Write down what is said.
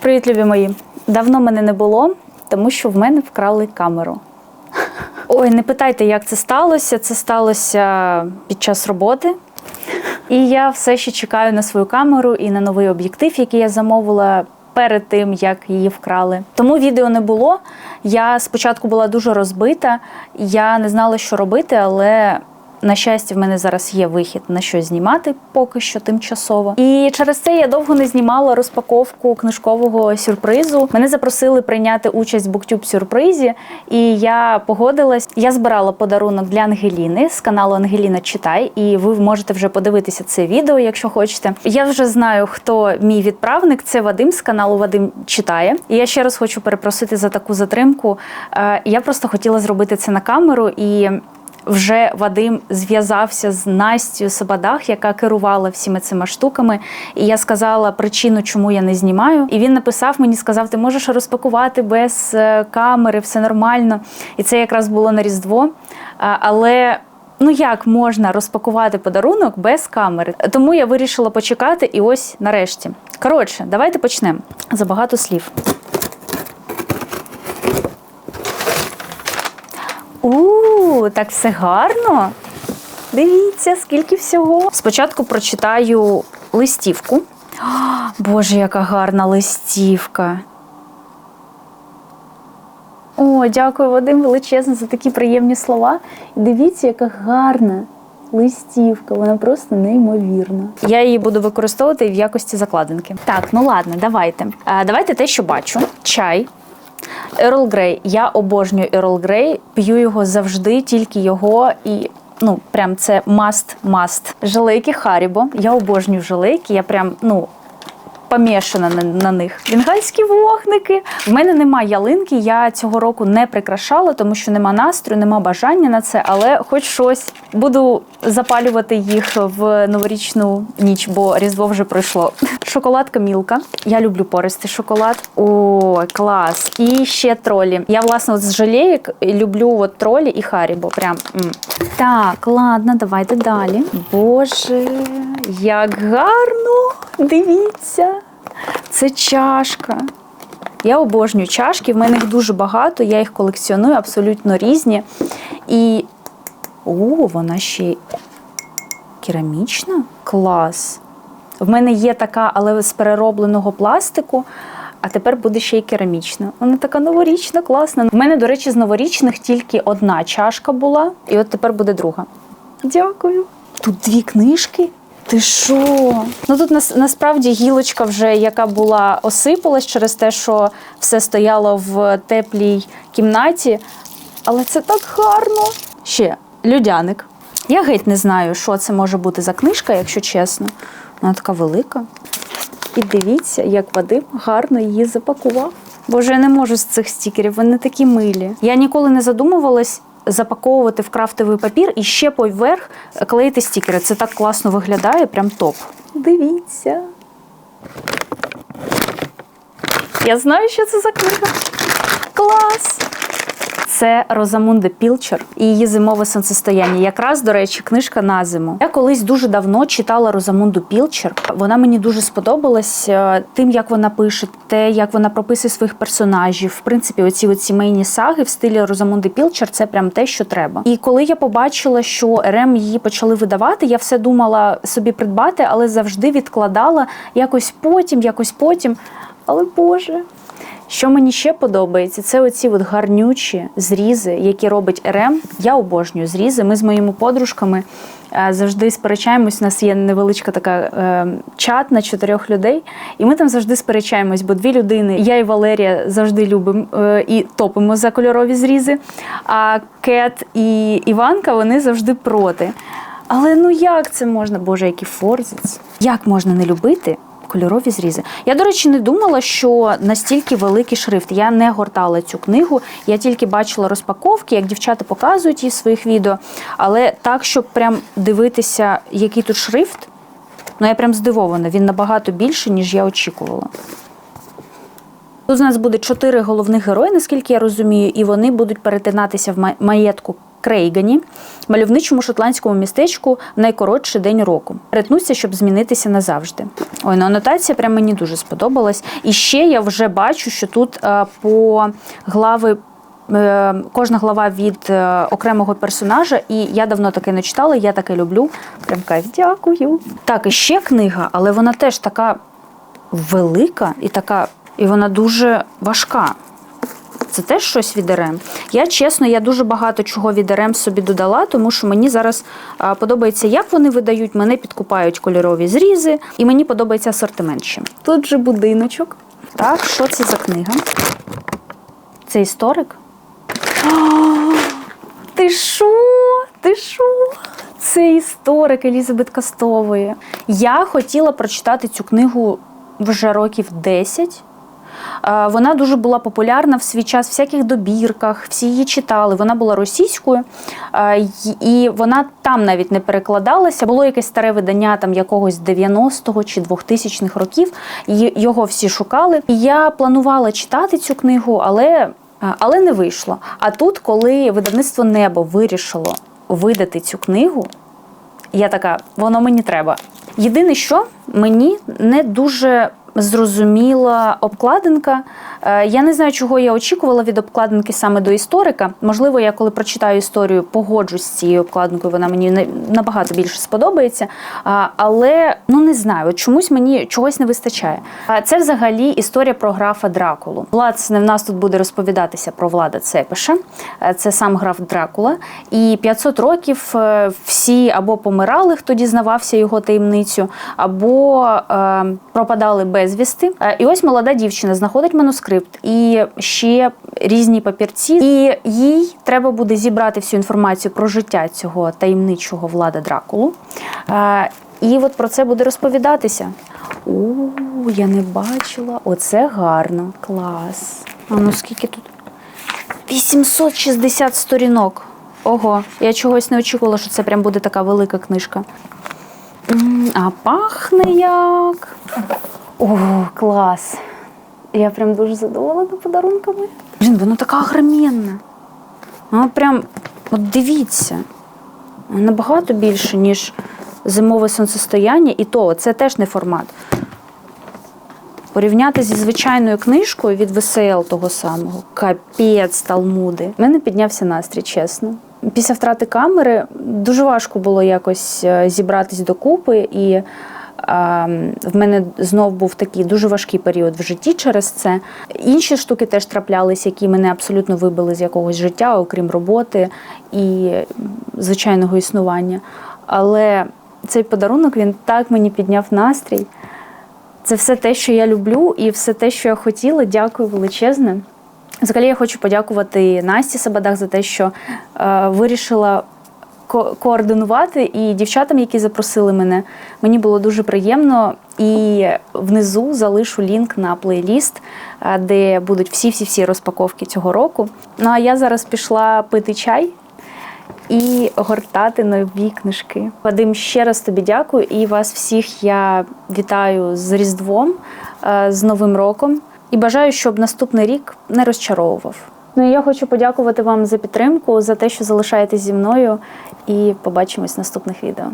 Привіт, любі мої. Давно мене не було, тому що в мене вкрали камеру. Ой, не питайте, як це сталося. Це сталося під час роботи. І я все ще чекаю на свою камеру і на новий об'єктив, який я замовила перед тим, як її вкрали. Тому відео не було. Я спочатку була дуже розбита, я не знала, що робити, але. На щастя, в мене зараз є вихід на що знімати поки що тимчасово. І через це я довго не знімала розпаковку книжкового сюрпризу. Мене запросили прийняти участь в BookTube сюрпризі, і я погодилась. Я збирала подарунок для Ангеліни з каналу Ангеліна Читай, і ви можете вже подивитися це відео, якщо хочете. Я вже знаю, хто мій відправник. Це Вадим з каналу Вадим Читає. І я ще раз хочу перепросити за таку затримку. Е, Я просто хотіла зробити це на камеру і вже Вадим зв'язався з Настю Собадах, яка керувала всіма цими штуками. І я сказала причину, чому я не знімаю. І він написав мені, сказав: ти можеш розпакувати без е, камери, все нормально. І це якраз було на Різдво. Але. Ну як можна розпакувати подарунок без камери? Тому я вирішила почекати, і ось нарешті. Коротше, давайте почнемо. Забагато слів. У, так все гарно. Дивіться, скільки всього. Спочатку прочитаю листівку. А, Боже, яка гарна листівка. О, дякую, Вадим, величезно за такі приємні слова. І дивіться, яка гарна листівка. Вона просто неймовірна. Я її буду використовувати в якості закладинки. Так, ну ладно, давайте. А, давайте те, що бачу: чай. Ерл Грей. Я обожнюю Ерл Грей, п'ю його завжди, тільки його і. Ну, прям це must-must. Желейки Харібо. Я обожнюю желейки. Я прям, ну, помішана на, на них. Бенгальські вогники. В мене немає ялинки. Я цього року не прикрашала, тому що нема настрою, нема бажання на це, але хоч щось буду запалювати їх в новорічну ніч, бо різдво вже пройшло. Шоколадка Мілка. Я люблю пористий шоколад. О, клас! І ще тролі. Я власне от з жалеєк люблю от тролі і харібо. Прям м. так, ладно, давайте далі. Боже, як гарно! Дивіться, це чашка. Я обожнюю чашки, в мене їх дуже багато, я їх колекціоную, абсолютно різні. І. О, вона ще керамічна? Клас. В мене є така, але з переробленого пластику, а тепер буде ще й керамічна. Вона така новорічна, класна. В мене, до речі, з новорічних тільки одна чашка була, і от тепер буде друга. Дякую. Тут дві книжки. Ти що? Ну тут нас, насправді гілочка, вже яка була осипалась через те, що все стояло в теплій кімнаті. Але це так гарно. Ще людяник. Я геть не знаю, що це може бути за книжка, якщо чесно. Вона така велика. І дивіться, як Вадим гарно її запакував. Боже, я не можу з цих стікерів, вони такі милі. Я ніколи не задумувалась запаковувати в крафтовий папір і ще поверх клеїти стікери. Це так класно виглядає, прям топ. Дивіться. Я знаю, що це за книга. Клас! Це Розамунда Пілчер і її зимове сонцестояння. Якраз, до речі, книжка на зиму. Я колись дуже давно читала Розамунду Пілчер. Вона мені дуже сподобалась е, тим, як вона пише, те, як вона прописує своїх персонажів. В принципі, оці от сімейні саги в стилі Розамунди Пілчер це прям те, що треба. І коли я побачила, що РМ її почали видавати, я все думала собі придбати, але завжди відкладала якось потім, якось потім. Але Боже. Що мені ще подобається, це оці от гарнючі зрізи, які робить РМ. Я обожнюю зрізи. Ми з моїми подружками е, завжди сперечаємось. У нас є невеличка така е, чат на чотирьох людей, і ми там завжди сперечаємось, бо дві людини, я і Валерія завжди любимо е, і топимо за кольорові зрізи. А Кет і Іванка вони завжди проти. Але ну як це можна? Боже, який форзиц? Як можна не любити? Кольорові зрізи. Я, до речі, не думала, що настільки великий шрифт. Я не гортала цю книгу, я тільки бачила розпаковки, як дівчата показують її в своїх відео. Але так, щоб прям дивитися, який тут шрифт, ну я прям здивована. Він набагато більший, ніж я очікувала. Тут у нас буде чотири головних герої, наскільки я розумію, і вони будуть перетинатися в маєтку Крейгані, мальовничому шотландському містечку в найкоротший день року. Перетнуся, щоб змінитися назавжди. Ой, ну анотація прям мені дуже сподобалась. І ще я вже бачу, що тут е, по глави. е, Кожна глава від е, окремого персонажа, і я давно таке не читала, я таке люблю. Прям кайф, дякую. Так, і ще книга, але вона теж така велика і така, і вона дуже важка. Це теж щось від РМ. Я чесно, я дуже багато чого від РМ собі додала, тому що мені зараз подобається, як вони видають. Мене підкупають кольорові зрізи, і мені подобається асортимент ще. Тут же будиночок. Так, що це за книга? Це історик? А, Ти що? Ти що? Це історик Елізабет Кастової. Я хотіла прочитати цю книгу вже років 10. Е, Вона дуже була популярна в свій час в всяких добірках, всі її читали. Вона була російською, е, і вона там навіть не перекладалася. Було якесь старе видання там якогось 90-го чи 2000-х років. Його всі шукали. І я планувала читати цю книгу, але, е, але не вийшло. А тут, коли видавництво Небо вирішило видати цю книгу, я така, воно мені треба. Єдине, що мені не дуже зрозуміла обкладинка. Е, Я не знаю, чого я очікувала від обкладинки саме до історика. Можливо, я коли прочитаю історію, погоджусь з цією обкладинкою, вона мені не- набагато більше сподобається. Але ну не знаю, чомусь мені чогось не вистачає. А Це взагалі історія про графа Дракулу. Влад в нас тут буде розповідатися про влада Цепиша. Е, Це сам граф Дракула. І 500 років е, всі або помирали, хто дізнавався його таємницю, або пропадали безвісти. Е, І ось молода дівчина знаходить манускрипт і ще різні папірці. І їй треба буде зібрати всю інформацію про життя цього таємничого влада Дракулу. Е, І от про це буде розповідатися. У, я не бачила. Оце гарно. Клас. А ну скільки тут? 860 сторінок. Ого, я чогось не очікувала, що це прям буде така велика книжка. А пахне як. О, клас. Я прям дуже задоволена подарунками. Блін, воно така огроменна. Воно прям, от дивіться, набагато більше, ніж зимове сонцестояння, і то це теж не формат. Порівняти зі звичайною книжкою від ВСЛ того самого. Капець Талмуди. У мене піднявся настрій, чесно. Після втрати камери дуже важко було якось е, зібратись докупи, і в мене знов був такий дуже важкий період в житті через це. Інші штуки теж траплялись, які мене абсолютно вибили з якогось життя, окрім роботи і звичайного існування. Але цей подарунок він так мені підняв настрій. Це все те, що я люблю, і все те, що я хотіла. Дякую величезне. Взагалі, я хочу подякувати Насті Сабадах за те, що е, вирішила ко- координувати і дівчатам, які запросили мене. Мені було дуже приємно. І внизу залишу лінк на плейліст, е, де будуть всі-всі-всі розпаковки цього року. Ну а я зараз пішла пити чай і гортати нові книжки. Вадим, ще раз тобі дякую і вас всіх я вітаю з Різдвом, е, з Новим роком і бажаю, щоб наступний рік не розчаровував. Ну я хочу подякувати вам за підтримку, за те, що залишаєтесь зі мною, і побачимось в наступних відео.